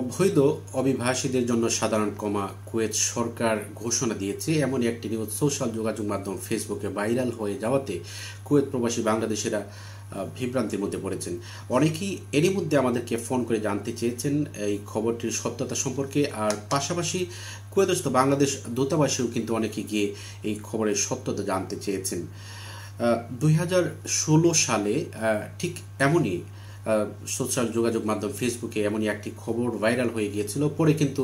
অবৈধ অভিবাসীদের জন্য সাধারণ কমা কুয়েত সরকার ঘোষণা দিয়েছে। এমনই একটি নিউজ সোশ্যাল যোগাযোগ মাধ্যম ফেসবুকে ভাইরাল হয়ে যাওয়াতে কুয়েত প্রবাসী বাংলাদেশিরা বিভ্রান্তির মধ্যে পড়েছেন। অনেকেই এরই মধ্যে আমাদেরকে ফোন করে জানতে চেয়েছেন এই খবরটির সত্যতা সম্পর্কে। আর পাশাপাশি কুয়েতস্থ বাংলাদেশ দূতাবাসেও কিন্তু অনেকে গিয়ে এই খবরের সত্যতা জানতে চেয়েছেন। দু হাজার ষোলো সালে ঠিক এমনই সোশ্যাল যোগাযোগ মাধ্যম ফেসবুকে এমনই একটি খবর ভাইরাল হয়ে গিয়েছিল, পরে কিন্তু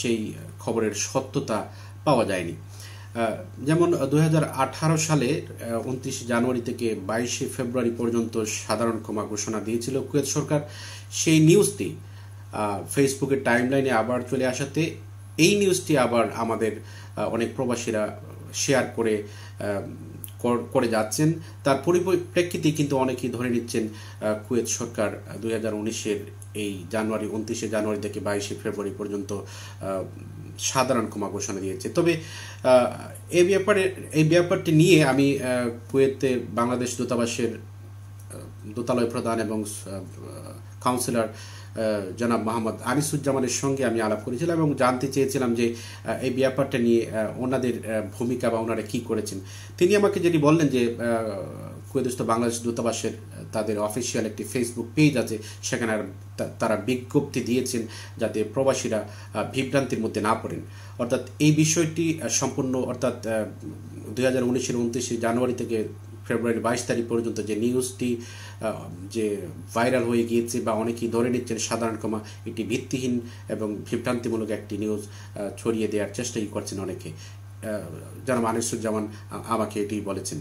সেই খবরের সত্যতা পাওয়া যায়নি। যেমন দু হাজার আঠারো সালে উনত্রিশে জানুয়ারি থেকে বাইশে ফেব্রুয়ারি পর্যন্ত সাধারণ ক্ষমা ঘোষণা দিয়েছিল কুয়েত সরকার। সেই নিউজটি ফেসবুকের টাইমলাইনে আবার চলে আসাতে, এই নিউজটি আবার আমাদের অনেক প্রবাসীরা শেয়ার করে করে যাচ্ছেন। তার পরিপ্রেক্ষিতে কিন্তু অনেকেই ধরে নিচ্ছেন কুয়েত সরকার দুই হাজার উনিশের এই জানুয়ারি, উনত্রিশে জানুয়ারি থেকে বাইশে ফেব্রুয়ারি পর্যন্ত সাধারণ ক্ষমা ঘোষণা দিয়েছে। তবে এই ব্যাপারে, এই ব্যাপারটি নিয়ে আমি কুয়েতে বাংলাদেশ দূতাবাসের দূতালয় প্রধান এবং কাউন্সিলর জনাব মোহাম্মদ আনিসুজ্জামানের সঙ্গে আমি আলাপ করেছিলাম এবং জানতে চেয়েছিলাম যে এই ব্যাপারটা নিয়ে ওনাদের ভূমিকা বা ওনারা কী করেছেন। তিনি আমাকে যেটি বললেন যে কুয়েদস্থ বাংলাদেশ দূতাবাসের তাদের অফিসিয়াল একটি ফেসবুক পেজ আছে, সেখানে তারা বিজ্ঞপ্তি দিয়েছেন যাতে প্রবাসীরা বিভ্রান্তির মধ্যে না পড়েন। অর্থাৎ এই বিষয়টি সম্পূর্ণ অর্থাৎ দুই হাজার উনিশের উনত্রিশে জানুয়ারি থেকে ফেব্রুয়ারি বাইশ তারিখ পর্যন্ত যে নিউজটি যে ভাইরাল হয়ে গিয়েছে বা অনেকেই ধরে নিচ্ছেন সাধারণ ক্ষমা এটি ভিত্তিহীন এবং বিভ্রান্তিমূলক একটি নিউজ ছড়িয়ে দেওয়ার চেষ্টাই করছেন অনেকে। যারা মানিসুজ্জামান আমাকে এটি বলেছেন।